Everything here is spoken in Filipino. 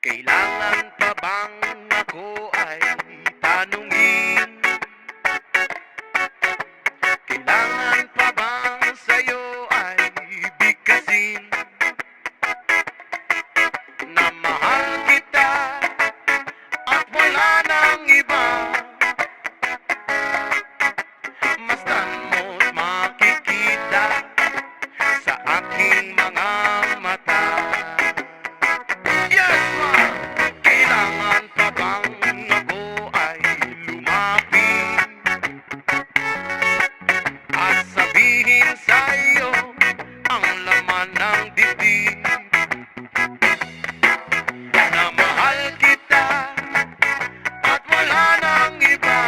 Kailangan pa bang ako ay tanungin? Kailangan pa bang sa'yo ay bigkasin? Na kita at wala iba Masdan mo't makikita sa aking mga sabihin Na mahal kita At wala nang iba.